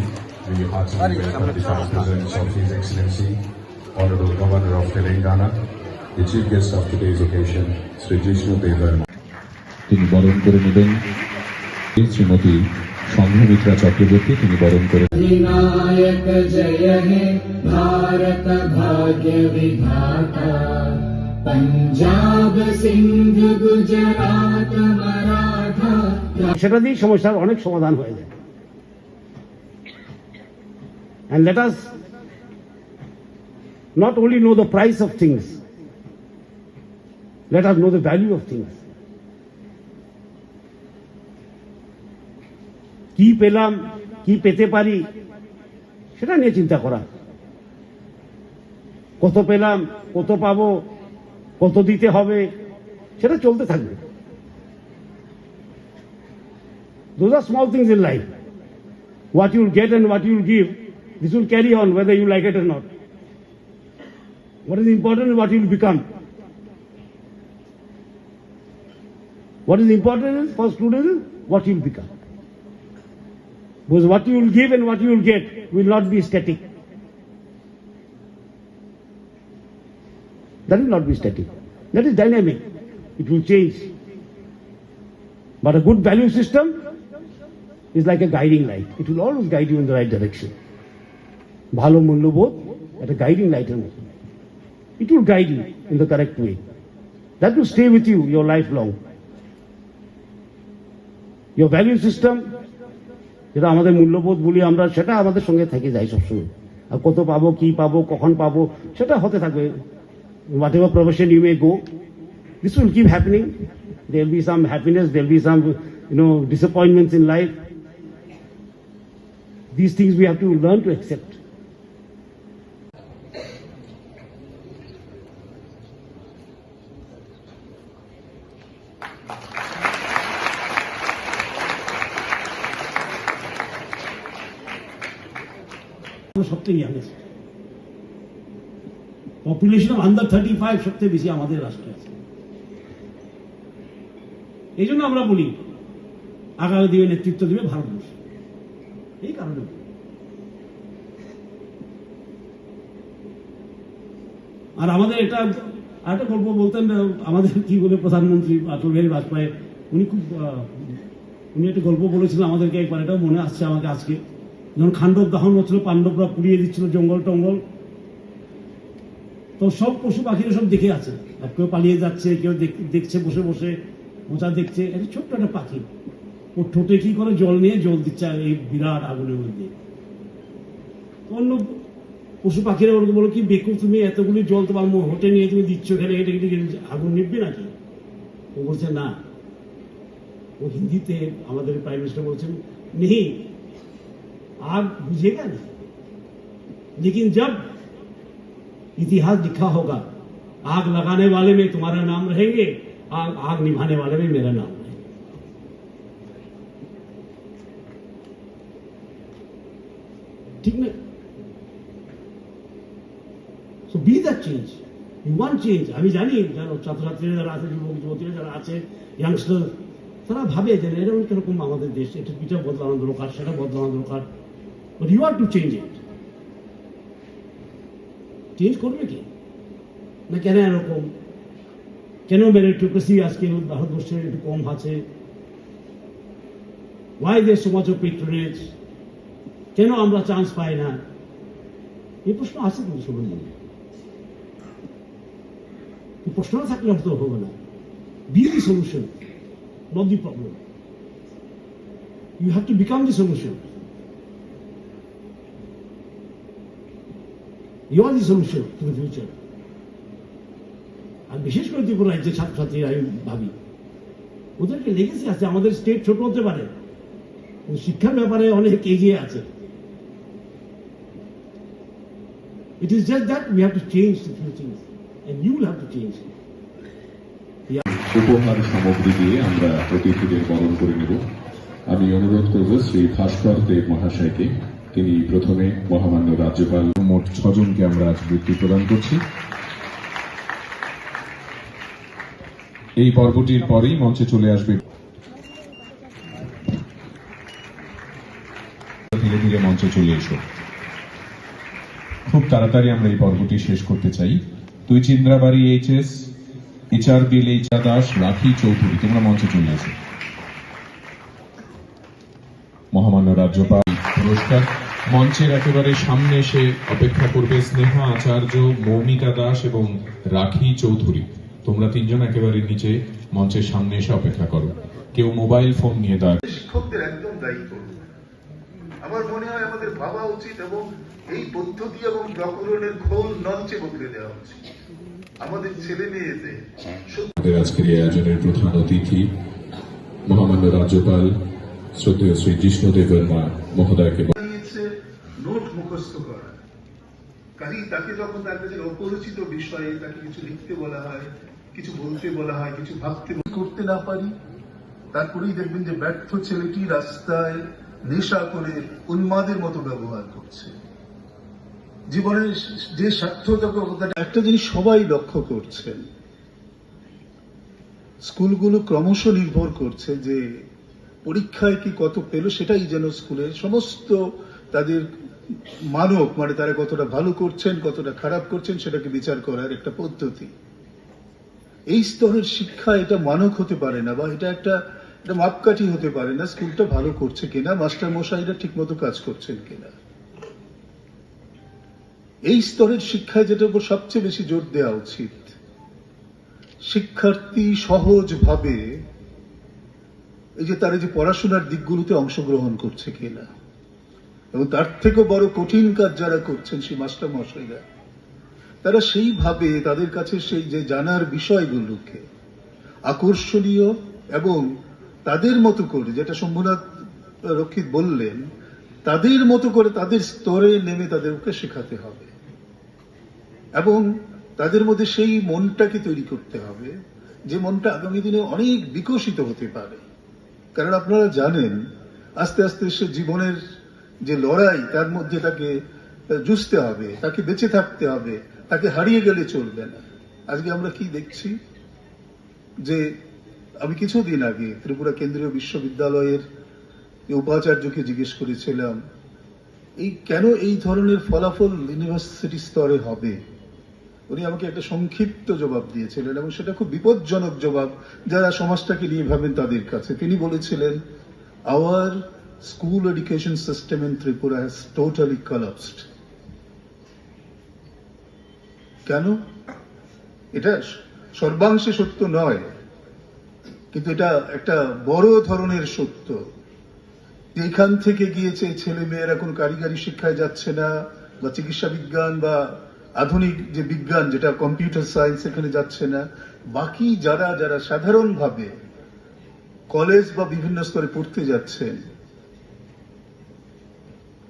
we heartily welcome the past presence of His Excellency, Honorable Governor of Telangana, the chief guest of today's occasion, Sri Jishnu Devan. তিনি বরণ করে নেবেন শ্রীমতী সংঘমিত্রা চক্রবর্তী তিনি বরণ করে বিনায়ক জয় হে ভারত ভাগ্য বিধাতা পঞ্জাব সিন্ধ গুজরাট মারাঠা সেটা দিয়ে সমস্যার অনেক সমাধান হয়ে যায় and let us not only know the price of things let us know the value of things কি পেলাম কি পেতে পারি সেটা নিয়ে চিন্তা করা কত পেলাম কত পাবো কত দিতে হবে সেটা চলতে থাকবে Those are small things in life. What you'll get and what you'll give, this will carry on whether you like it or not. What is important is what you'll become. What is important is, for students, what you'll become. Because what you will give and what you will get will not be static. That will not be static. That is dynamic. It will change. But a good value system is like a guiding light. It will always guide you in the right direction. ভালো মূল্যবোধ একটা guiding লাইটের মতো it will guide you in the correct way that will stay with you your life long your value system যেটা আমাদের মূল্যবোধ বলি আমরা সেটা আমাদের সঙ্গে থেকে যায় সবসময় আর কত পাবো কি পাবো কখন পাবো সেটা হতে থাকবে whatever profession you may go this will keep happening. There will be some happiness, there will be some, you know, disappointments in life. These things we have to learn to. সবথেকে youngest population of under thirty five সবথেকে বেশি আমাদের রাষ্ট্রে আছে। এই জন্য আমরা বলি, আগামী দিনে নেতৃত্ব দেবে ভারতবর্ষ। এই কারণে আর আমাদের এটা আরেকটা গল্প বলতেন, আমাদের কি বলে প্রধানমন্ত্রী অটল বিহারী বাজপেয়ী উনি খুব উনি একটা গল্প বলেছিলেন আমাদেরকে একবার, এটাও মনে আসছে আমাকে আজকে। যখন খান্ডব দহন হচ্ছিল, পাণ্ডবরা পুড়িয়ে দিচ্ছিল জঙ্গল টঙ্গল। তো সব পশু পাখিরা সব দেখে আছে। কেউ পালিয়ে যাচ্ছে, কেউ দেখছে, বসে বসে, মোচা দেখছে। একটা ছোট্ট একটা পাখি। ও ঠোঁটে কি করে জল নিয়ে জল দিচ্ছে আর এই বিরাট আগুনের মধ্যে। অন্য পশু পাখিরা ওরকম বলো, কি বেকুব তুমি, এতগুলি জল তোমার হোটে নিয়ে তুমি দিচ্ছ এখানে, এটা কিন্তু আগুন নিববে নাকি? ও বলছে, না। ও হিন্দিতে আমাদের প্রাইম মিনিস্টার বলছেন নেই आग बुझेगा नहीं लेकिन जब इतिहास लिखा होगा आग लगाने वाले में तुम्हारा नाम रहेंगे आग आग निभाने वाले में मेरा नाम रहेगा ठीक ना so be that change you want change আমি জানি যারা ছাত্রছাত্রীরা যারা আছে যুবক যুবতীরা যারা আছে ইয়াংস্টার তারা ভাবে যে এরকম কিরকম আমাদের দেশ এটা পিঠা বদলানো দরকার সেটা বদলানো দরকার but you are to change it change করবে কি? না কেন এরকম? কেন মেরিটোক্রেসি আজকে ভারতবর্ষে একটু কম আছে। Why there so much of patronage কেন আমরা চান্স পাই না? এই প্রশ্ন আছে কিন্তু সবার মনে। এই প্রশ্নটা থাকলে হয়তো হবে না। Be the solution not the problem you have to become the solution আর বিশেষ করে ত্রিপুরা রাজ্যের ছাত্রছাত্রীরা, আমি ভাবি আছে, আমাদের স্টেট ছোট হতে পারে শিক্ষার ব্যাপারে অনেক এগিয়ে আছে। It is that. উপহার সামগ্রী দিয়ে আমরা অতিথিদের বরণ করে নেব। আমি অনুরোধ করব, শ্রী ভাস্কর দেব মহাশয়কে, তিনি প্রথমে মহামান্য রাজ্যপাল মোট ছজনকে আমরা আজ বৃত্তি প্রদান করছি। এই পর্বটির পরেই মঞ্চে চলে আসবে। ধীরে ধীরে মঞ্চে চলে এসো। খুব তাড়াতাড়ি আমরা এই পর্বটি শেষ করতে চাই। তুই চিন্দ্রাবাড়ি এইচএস এইচআর বিল এইচা দাস, রাখি চৌধুরী, তোমরা মঞ্চে চলে এসো। মহামান্য রাজ্যপাল, পুরস্কার। মঞ্চের একেবারে সামনে এসে অপেক্ষা করবে স্নেহা আচার্য মৌমিতা দাস এবং রাখি চৌধুরী। তোমরা তিনজন একেবারে নিচে মঞ্চের সামনে এসে অপেক্ষা করো। কেউ মোবাইল ফোন নিয়ে দাঁড় শিক্ষকদের একদম দায়িত্ব আমার মনে হয় আমাদের ভাবা উচিত এবং এই পদ্ধতি এবং ব্যাকরণের খোল নঞ্চে বদলে দেওয়া উচিত। আমাদের ছেলে মেয়েদের আজকের এই আয়োজনের প্রধান অতিথি মহামান্য রাজ্যপাল শ্রদ্ধেয় শ্রী জিষ্ণুদেবের মা মহোদয়কে নোট মুখস্থ করা। কাজেই তাকে যখন তার কাছে অপরিচিত বিষয়ে তাকে কিছু লিখতে বলা হয়, কিছু বলতে বলা হয়, কিছু ভাবতে করতে না পারি, তারপরেই দেখবেন যে ব্যর্থ ছেলেটি রাস্তায় নেশা করে উন্মাদের মতো ব্যবহার করছে। জীবনের যে সার্থকতা একটা জিনিস সবাই লক্ষ্য করছেন। স্কুলগুলো ক্রমশ নির্ভর করছে যে পরীক্ষায় কি কত পেল, সেটাই যেন স্কুলের সমস্ত তাদের মানক মানে তারা কতটা ভালো করছেন, কতটা খারাপ করছেন, সেটাকে বিচার করার একটা পদ্ধতি। এই স্তরের শিক্ষা এটা মানক হতে পারে না, বা এটা একটা, এটা মাপকাঠি হতে পারে না, স্কুলটা ভালো করছে কিনা মাস্টার মশাইরা ঠিক মতো কাজ করছেন কিনা। এই স্তরের শিক্ষায় যেটার উপর সবচেয়ে বেশি জোর দেওয়া উচিত, শিক্ষার্থী সহজভাবে এই যে তারা যে পড়াশোনার দিকগুলোতে অংশগ্রহণ করছে কিনা। এবং তার থেকেও বড় কঠিন কাজ যারা করছেন সেই মাস্টার মশাইরা তারা সেইভাবে তাদের কাছে সেই যে জানার বিষয়গুলোকে আকর্ষণীয় এবং তাদের মতো করে, যেটা শম্ভুনাথ রক্ষিত বললেন, তাদের মতো করে তাদের স্তরে নেমে তাদেরকে শেখাতে হবে। এবং তাদের মধ্যে সেই মনটাকে তৈরি করতে হবে, যে মনটা আগামী দিনে অনেক বিকশিত হতে পারে। কারণ আপনারা জানেন, আস্তে আস্তে সে জীবনের যে লড়াই, তার মধ্যে তাকে জুঝতে হবে, তাকে বেঁচে থাকতে হবে, তাকে হারিয়ে গেলে চলবে না। আজকে আমরা কি দেখছি? যে আমি কিছুদিন আগে ত্রিপুরা কেন্দ্রীয় বিশ্ববিদ্যালয়ের উপাচার্যকে জিজ্ঞেস করেছিলাম, এই কেন এই ধরনের ফলাফল ইউনিভার্সিটি স্তরে হবে? উনি আমাকে একটা সংক্ষিপ্ত জবাব দিয়েছিলেন এবং সেটা খুব বিপজ্জনক জবাব যারা সমাজটাকে নিয়ে ভাবেন তাদের কাছে। তিনি বলেছিলেন our school education system in Tripura has totally collapsed কেন? এটা সর্বাংশে সত্য নয়, কিন্তু এটা একটা বড় ধরনের সত্য। এখান থেকে গিয়েছে ছেলে মেয়েরা কোনো কারিগরি শিক্ষায় যাচ্ছে না, বা চিকিৎসা বিজ্ঞান বা আধুনিক যে বিজ্ঞান, যেটা কম্পিউটার সায়েন্স এখানে যাচ্ছে না, বাকি যারা যারা সাধারণভাবে কলেজ বা বিভিন্ন স্তরে পড়তে যাচ্ছেন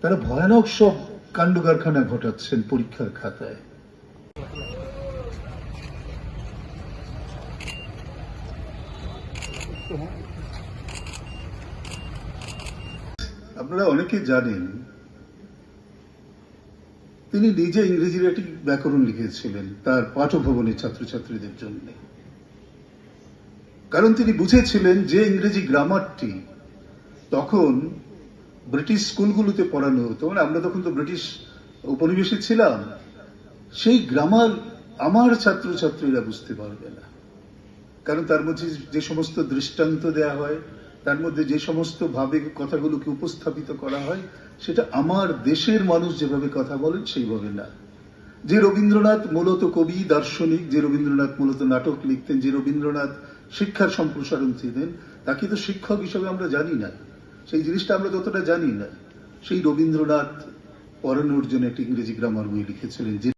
তারা ভয়ানক সব কাণ্ড কারখানা ঘটাচ্ছেন পরীক্ষার খাতায়। আপনারা অনেকে জানেন, তিনি নিজে ইংরেজির একটি ব্যাকরণ লিখেছিলেন, তার পাঠভবনের ছাত্রছাত্রীদের জন্য। কারণ তিনি বুঝেছিলেন যে ইংরেজি গ্রামারটি তখন ব্রিটিশ স্কুলগুলোতে পড়ানো হতো। মানে আমরা তখন তো ব্রিটিশ উপনিবেশে ছিলাম। সেই গ্রামার আমার ছাত্রছাত্রীরা বুঝতে পারবে না। কারণ তার মধ্যে যে সমস্ত দৃষ্টান্ত দেয়া হয়, তার মধ্যে যে সমস্ত ভাবে কথাগুলোকে উপস্থাপিত করা হয়, সেটা আমার দেশের মানুষ যেভাবে কথা বলেন, সেইভাবে না। যে রবীন্দ্রনাথ মূলত কবি, দার্শনিক, যে রবীন্দ্রনাথ মূলত নাটক লিখতেন, যে রবীন্দ্রনাথ শিক্ষার সম্প্রসারণ ছিলেন তাকে তো শিক্ষক হিসেবে আমরা জানি না। সেই জিনিসটা আমরা যতটা জানি না। সেই রবীন্দ্রনাথ পড়ানোর জন্য একটি ইংরেজি গ্রামার বই লিখেছিলেন